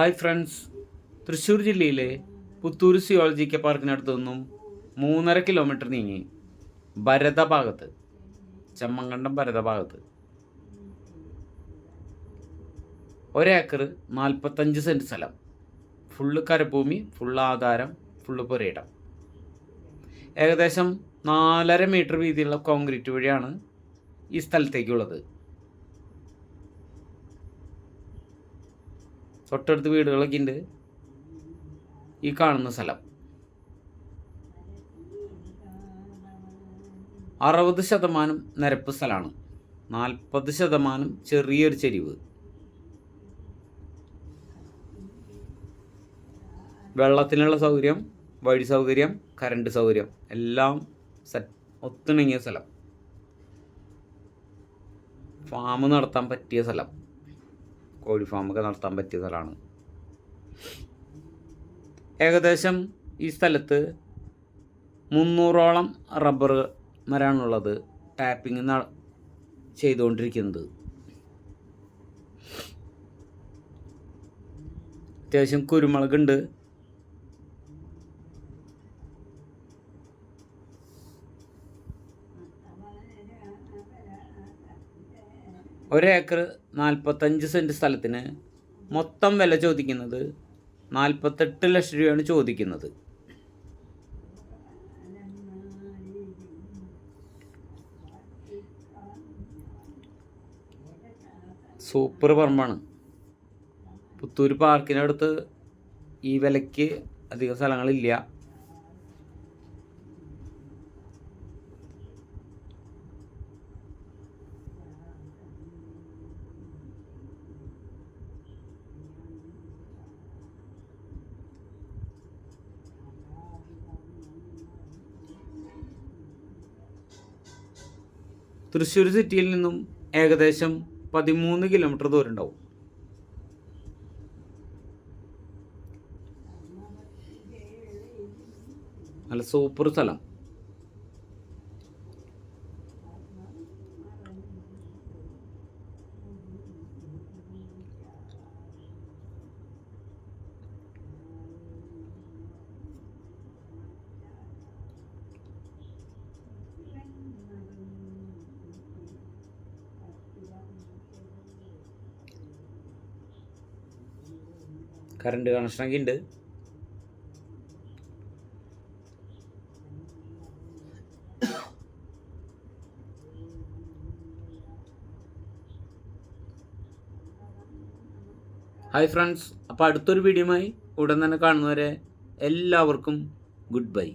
Hi friends. Thrissur ജില്ലയിലെ പുത്തൂർ സിയോളജിക്കൽ പാർക്കിനടുത്തു നിന്നും മൂന്നര കിലോമീറ്റർ നീങ്ങി ഭരത ഭാഗത്ത് ചമ്മങ്കണ്ടം ഭരത ഭാഗത്ത്. ഒരേക്കർ നാൽപ്പത്തഞ്ച് സെന്റ് സ്ഥലം. ഫുള്ള് കരഭൂമി ഫുള്ള് ആധാരം ഫുള്ള് പുരയിടം. ഏകദേശം നാലര മീറ്റർ വീതിയുള്ള കോൺക്രീറ്റ് വഴിയാണ് ഈ സ്ഥലത്തേക്കുള്ളത്. തൊട്ടടുത്ത് വീടുകളൊക്കെ ഉണ്ട്. ഈ കാണുന്ന സ്ഥലം. അറുപത് ശതമാനം നിരപ്പ് സ്ഥലമാണ്. നാൽപ്പത് ശതമാനം ചെറിയൊരു ചെരിവ്. വെള്ളത്തിനുള്ള സൗകര്യം വഴി സൗകര്യം കറണ്ട് സൗകര്യം എല്ലാം ഒത്തിണങ്ങിയ സ്ഥലം. ഫാം നടത്താൻ പറ്റിയ സ്ഥലം. കോഴി ഫാമൊക്കെ നടത്താൻ പറ്റിയ സ്ഥലമാണ്. ഏകദേശം ഈ സ്ഥലത്ത് മുന്നൂറോളം റബ്ബർ മരമാണുള്ളത് ടാപ്പിംഗ് ചെയ്തുകൊണ്ടിരിക്കുന്നത്. അത്യാവശ്യം കുരുമുളകുണ്ട്. ഒരേക്കർ നാൽപ്പത്തഞ്ച് സെന്റ് സ്ഥലത്തിന് മൊത്തം വില ചോദിക്കുന്നത് നാൽപ്പത്തെട്ട് ലക്ഷം രൂപയാണ് ചോദിക്കുന്നത്. സൂപ്പർ പറമ്പാണ്. പുത്തൂർ പാർക്കിനടുത്ത് ഈ വിലയ്ക്ക് അധികം സ്ഥലങ്ങളില്ല. തൃശ്ശൂർ സിറ്റിയിൽ നിന്നും ഏകദേശം പതിമൂന്ന് കിലോമീറ്റർ ദൂരം ഉണ്ടാവും നല്ല സൂപ്പർ സ്ഥലം. കറണ്ട് കണക്ഷനൊക്കെ ഉണ്ട്. ഹായ് ഫ്രണ്ട്സ് അപ്പോൾ അടുത്തൊരു വീഡിയോയുമായി ഉടൻ തന്നെ കാണുന്നവരെ എല്ലാവർക്കും ഗുഡ് ബൈ